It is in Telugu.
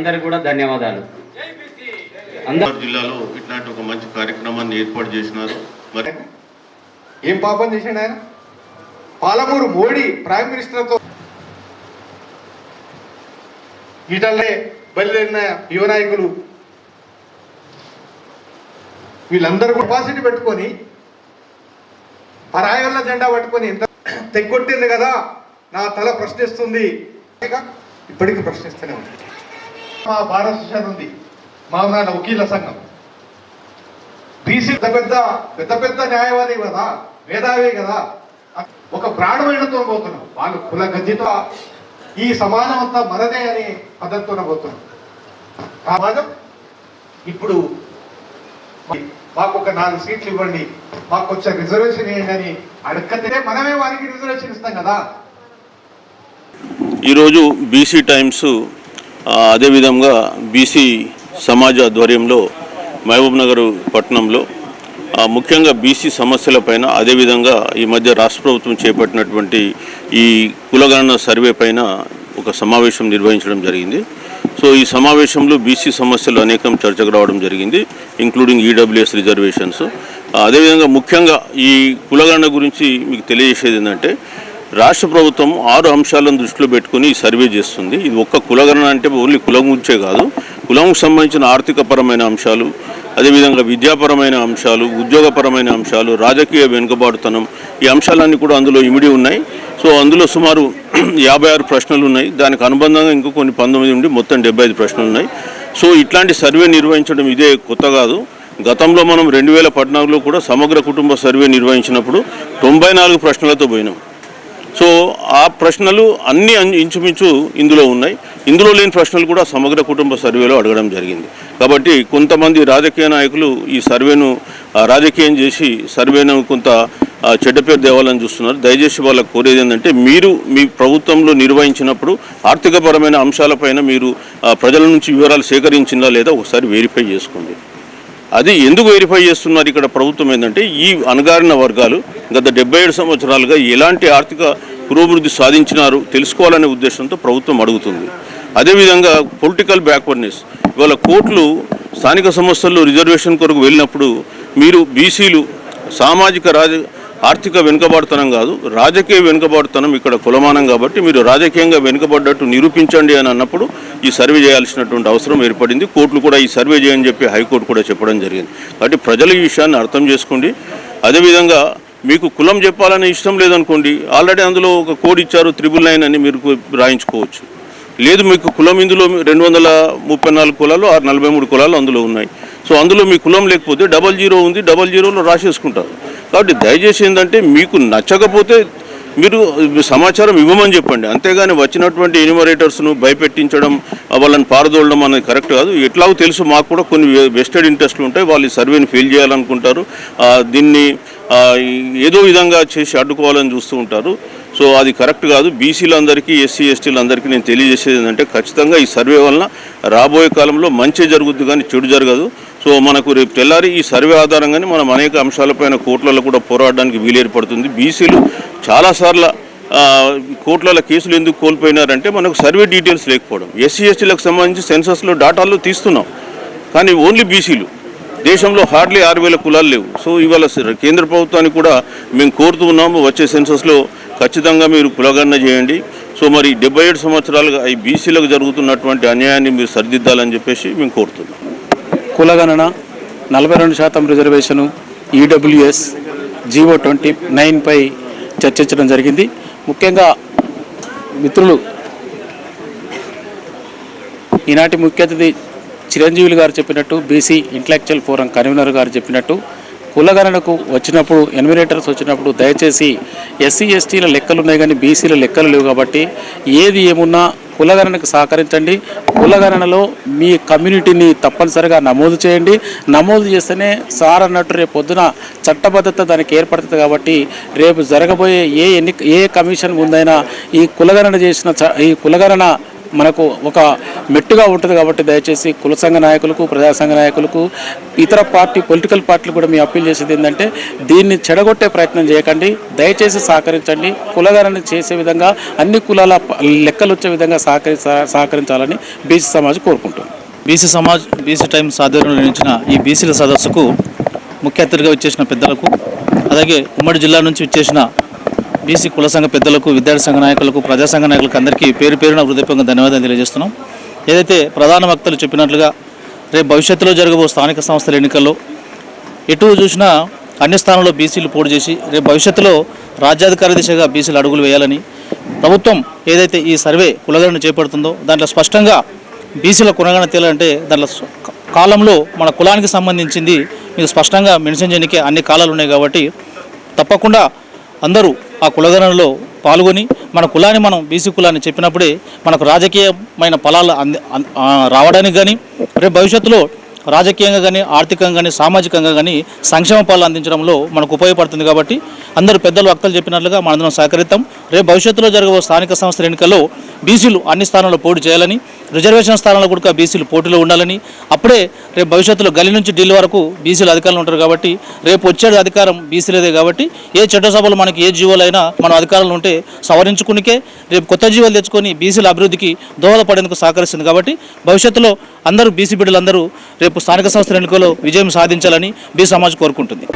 అందరికి కూడా ధన్యవాదాలు. జిల్లాలో ఇట్లాంటి ఒక మంచి కార్యక్రమాన్ని ఏర్పాటు చేసినారు. మరి ఏం పాపం చేసిండు ఆయన? పాలమూరు మోడీ ప్రైమ్ మినిస్టర్తో ఈటల్లే బయలుదేరిన యువ నాయకులు. వీళ్ళందరూ కెపాసిటీ పెట్టుకొని పరాయల్ల జెండా పట్టుకొని ఎంత తెగొట్టింది కదా? నా తల ప్రశ్నిస్తుంది. ఇప్పటికీ ప్రశ్నిస్తూనే ఉంది. మా భారత సోషల్ ఉంది. మా నాన్న వకీల సంఘం. బీసీ పెద్ద పెద్ద పెద్ద పెద్ద న్యాయవాది కదా మేధావి కదా. ఒక ప్రాణమైనతో పోతున్నాం. వాళ్ళు కుల గతితో ఈ సమానం అంతా మనదే అని పద్ధతితో పోతున్నాం. సమాజం ఇప్పుడు మాకు ఒక నాలుగు సీట్లు ఇవ్వండి మాకు కొంచెం రిజర్వేషన్ ఏంటని అడగతే మనమే వారికి రిజర్వేషన్ ఇస్తాం కదా. ఈరోజు బీసీ టైమ్స్ అదేవిధంగా బీసీ సమాజ ఆధ్వర్యంలో మహబూబ్ నగర్ పట్టణంలో ముఖ్యంగా బీసీ సమస్యలపైన అదేవిధంగా ఈ మధ్య రాష్ట్ర ప్రభుత్వం చేపట్టినటువంటి ఈ కులగణన సర్వే పైన ఒక సమావేశం నిర్వహించడం జరిగింది. సో ఈ సమావేశంలో బీసీ సమస్యలు అనేకం చర్చకు రావడం జరిగింది ఇంక్లూడింగ్ ఈడబ్ల్యూఎస్ రిజర్వేషన్స్ అదేవిధంగా ముఖ్యంగా ఈ కులగణన గురించి మీకు తెలియజేసేది ఏంటంటే రాష్ట్ర ప్రభుత్వం ఆరు అంశాలను దృష్టిలో పెట్టుకుని ఈ సర్వే చేస్తుంది. ఇది ఒక్క కులగణన అంటే ఓన్లీ కులం గురించే కాదు. కులంకు సంబంధించిన ఆర్థికపరమైన అంశాలు అదేవిధంగా విద్యాపరమైన అంశాలు ఉద్యోగపరమైన అంశాలు రాజకీయ వెనుకబాటుతనం ఈ అంశాలన్నీ కూడా అందులో ఇమిడి ఉన్నాయి. సో అందులో సుమారు యాభై ఆరు ప్రశ్నలు ఉన్నాయి. దానికి అనుబంధంగా ఇంకా కొన్ని పంతొమ్మిది నుండి మొత్తం డెబ్బై ఐదు ప్రశ్నలు ఉన్నాయి. సో ఇట్లాంటి సర్వే నిర్వహించడం ఇదే కొత్త కాదు. గతంలో మనం రెండు వేల పద్నాలుగులో కూడా సమగ్ర కుటుంబ సర్వే నిర్వహించినప్పుడు తొంభై నాలుగు ప్రశ్నలతో పోయినాం. సో ఆ ప్రశ్నలు అన్ని ఇంచుమించు ఇందులో ఉన్నాయి. ఇందులో లేని ప్రశ్నలు కూడా సమగ్ర కుటుంబ సర్వేలో అడగడం జరిగింది. కాబట్టి కొంతమంది రాజకీయ నాయకులు ఈ సర్వేను రాజకీయం చేసి సర్వేను కొంత చెడ్డ పేరు దేవాలని చూస్తున్నారు. దయచేసి వాళ్ళకు కోరేది ఏంటంటే మీరు మీ ప్రభుత్వంలో నిర్వహించినప్పుడు ఆర్థికపరమైన అంశాలపైన మీరు ప్రజల నుంచి వివరాలు సేకరించిందా లేదా ఒకసారి వెరిఫై చేసుకోండి. అది ఎందుకు వెరిఫై చేస్తున్నారు ఇక్కడ ప్రభుత్వం ఏంటంటే ఈ అణగారిన వర్గాలు గత డెబ్బై ఏడు సంవత్సరాలుగా ఎలాంటి ఆర్థిక పురోభివృద్ధి సాధించినారు తెలుసుకోవాలనే ఉద్దేశంతో ప్రభుత్వం అడుగుతుంది. అదేవిధంగా పొలిటికల్ బ్యాక్వర్డ్నెస్ ఇవాళ కోర్టులు స్థానిక సంస్థల్లో రిజర్వేషన్ కొరకు వెళ్ళినప్పుడు మీరు బీసీలు సామాజిక రాజ ఆర్థిక వెనుకబాటుతనం కాదు రాజకీయ వెనుకబాటుతనం ఇక్కడ కులమానం కాబట్టి మీరు రాజకీయంగా వెనుకబడ్డట్టు నిరూపించండి అని అన్నప్పుడు ఈ సర్వే చేయాల్సినటువంటి అవసరం ఏర్పడింది. కోర్టులు కూడా ఈ సర్వే చేయని చెప్పి హైకోర్టు కూడా చెప్పడం జరిగింది. కాబట్టి ప్రజలు ఈ విషయాన్ని అర్థం చేసుకోండి. అదేవిధంగా మీకు కులం చెప్పాలని ఇష్టం లేదనుకోండి ఆల్రెడీ అందులో ఒక కోడ్ ఇచ్చారు త్రిబుల్ నైన్ అని మీరు రాయించుకోవచ్చు. లేదు మీకు కులం ఇందులో రెండు వందల ముప్పై నాలుగు కులాలు ఆరు నలభై మూడు కులాలు అందులో ఉన్నాయి. సో అందులో మీ కులం లేకపోతే డబల్ జీరో ఉంది డబల్ జీరోలో రాసేసుకుంటారు. కాబట్టి దయచేసి ఏంటంటే మీకు నచ్చకపోతే మీరు సమాచారం ఇవ్వమని చెప్పండి. అంతేగాని వచ్చినటువంటి ఎన్యూమరేటర్స్ను భయపెట్టించడం వాళ్ళని పారదోలడం అనేది కరెక్ట్ కాదు. ఎట్లాగో తెలుసు మాకు కూడా కొన్ని వెస్టెడ్ ఇంట్రెస్ట్లు ఉంటాయి. వాళ్ళు ఈ సర్వేని ఫెయిల్ చేయాలనుకుంటారు. దీన్ని ఏదో విధంగా చేసి అడ్డుకోవాలని చూస్తూ ఉంటారు. సో అది కరెక్ట్ కాదు. బీసీలందరికీ ఎస్సీ ఎస్టీలందరికీ నేను తెలియజేసేది ఏంటంటే ఖచ్చితంగా ఈ సర్వే వలన రాబోయే కాలంలో మంచి జరుగుద్ది కానీ చెడు జరగదు. సో మనకు రేపు తెల్లారి ఈ సర్వే ఆధారంగానే మనం అనేక అంశాలపైన కోర్టులలో కూడా పోరాడడానికి వీలు ఏర్పడుతుంది. బీసీలు చాలాసార్లు ఆ, కోర్టులలో కేసులు ఎందుకు కోల్పోయినారంటే మనకు సర్వే డీటెయిల్స్ లేకపోవడం. ఎస్సీ ఎస్టీలకు సంబంధించి సెన్సస్లో డాటాలు తీస్తున్నాం. కానీ ఓన్లీ బీసీలు. దేశంలో హార్డ్లీ ఆరు వేల కులాలు లేవు. సో ఇవాళ కేంద్ర ప్రభుత్వానికి కూడా మేము కోరుతూ ఉన్నాము వచ్చే సెన్సస్లో ఖచ్చితంగా మీరు కులగణన చేయండి. సో మరి డెబ్బై ఏడు సంవత్సరాలుగా ఈ బీసీలకు జరుగుతున్నటువంటి అన్యాయాన్ని మీరు సరిదిద్దాలని చెప్పేసి మేము కోరుతున్నాం. కులగణన నలభై రెండు శాతం రిజర్వేషను ఈడబ్ల్యూఎస్ జీవో ట్వంటీ నైన్పై చర్చించడం జరిగింది. ముఖ్యంగా మిత్రులు ఈనాటి ముఖ్య అతిథి చిరంజీవులు గారు చెప్పినట్టు బీసీ ఇంటలెక్చువల్ ఫోరం కన్వీనర్ గారు చెప్పినట్టు కులగణనకు వచ్చినప్పుడు ఎన్మినేటర్స్ వచ్చినప్పుడు దయచేసి ఎస్సీ ఎస్టీల లెక్కలు ఉన్నాయి కానీ బీసీల లెక్కలు లేవు కాబట్టి ఏది ఏమున్నా కులగణనకు సహకరించండి. కులగణనలో మీ కమ్యూనిటీని తప్పనిసరిగా నమోదు చేయండి. నమోదు చేస్తేనే సార్ అన్నట్టు రేపు పొద్దున చట్టబద్ధత దానికి ఏర్పడుతుంది కాబట్టి రేపు జరగబోయే ఏ ఎన్ని ఏ కమిషన్ ముందైనా ఈ కులగణన చేసిన చ- ఈ కులగణన మనకు ఒక మెట్టుగా ఉంటుంది కాబట్టి దయచేసి కుల సంఘ నాయకులకు ప్రజా సంఘ నాయకులకు ఇతర పార్టీ పొలిటికల్ పార్టీలు కూడా మీ అప్పీల్ చేసేది ఏంటంటే దీన్ని చెడగొట్టే ప్రయత్నం చేయకండి. దయచేసి సహకరించండి. కులగణన చేసే విధంగా అన్ని కులాల లెక్కలు వచ్చే విధంగా సహకరి సహకరించాలని బీసీ సమాజ్ కోరుకుంటుంది. బీసీ సమాజ్ బీసీ టైమ్స్ ఆధ్వర్యంలో నిర్మించిన ఈ బీసీల సదస్సుకు ముఖ్య అతిథిగా వచ్చేసిన పెద్దలకు అలాగే ఉమ్మడి జిల్లా నుంచి వచ్చేసిన బీసీ కుల సంఘ పెద్దలకు విద్యార్థి సంఘ నాయకులకు ప్రజా సంఘ నాయకులకు అందరికీ పేరు పేరున హృదయపూర్వకంగా ధన్యవాదాలు తెలియజేస్తున్నాం. ఏదైతే ప్రధాన వక్తలు చెప్పినట్లుగా రేపు భవిష్యత్తులో జరగబో స్థానిక సంస్థల ఎన్నికల్లో ఎటు చూసినా అన్ని స్థానంలో బీసీలు పోటీ చేసి రేపు భవిష్యత్తులో రాజ్యాధికార దిశగా బీసీలు అడుగులు వేయాలని ప్రభుత్వం ఏదైతే ఈ సర్వే కులగణన చేపడుతుందో దాంట్లో స్పష్టంగా బీసీల కులగణన తేలంటే దాంట్లో కాలంలో మన కులానికి సంబంధించింది మీకు స్పష్టంగా మెన్షన్ చేయడానికి అన్ని కాలాలు ఉన్నాయి కాబట్టి తప్పకుండా అందరూ ఆ కులగణనలో పాల్గొని మన కులాన్ని మనం బీసీ కులాన్ని చెప్పినప్పుడే మనకు రాజకీయమైన ఫలాలు అంది రావడానికి కానీ రేపు భవిష్యత్తులో రాజకీయంగా కానీ ఆర్థికంగా కానీ సామాజికంగా కానీ సంక్షేమ పాలన అందించడంలో మనకు ఉపయోగపడుతుంది కాబట్టి అందరూ పెద్దలు వక్తలు చెప్పినట్లుగా మనందరం సహకరిద్దాం రేపు భవిష్యత్తులో జరగబో స్థానిక సంస్థల ఎన్నికల్లో బీసీలు అన్ని స్థానాల్లో పోటీ చేయాలని రిజర్వేషన్ స్థానాల్లో కూడా బీసీలు పోటీలో ఉండాలని అప్పుడే రేపు భవిష్యత్తులో గల్లీ నుంచి ఢిల్లీ వరకు బీసీలు అధికారులు ఉంటారు కాబట్టి రేపు వచ్చే అధికారం బీసీలదే కాబట్టి ఏ చట్టసభలు మనకి ఏ జీవోలైనా మనం అధికారంలో ఉంటే సవరించుకునికే రేపు కొత్త జీవోలు తెచ్చుకొని బీసీల అభివృద్ధికి దోహదపడేందుకు సహకరిస్తుంది కాబట్టి భవిష్యత్తులో అందరూ బీసీ బిడ్డలందరూ రేపు స్థానిక సంస్థల ఎన్నికల్లో విజయం సాధించాలని బి సమాజ్ కోరుకుంటుంది.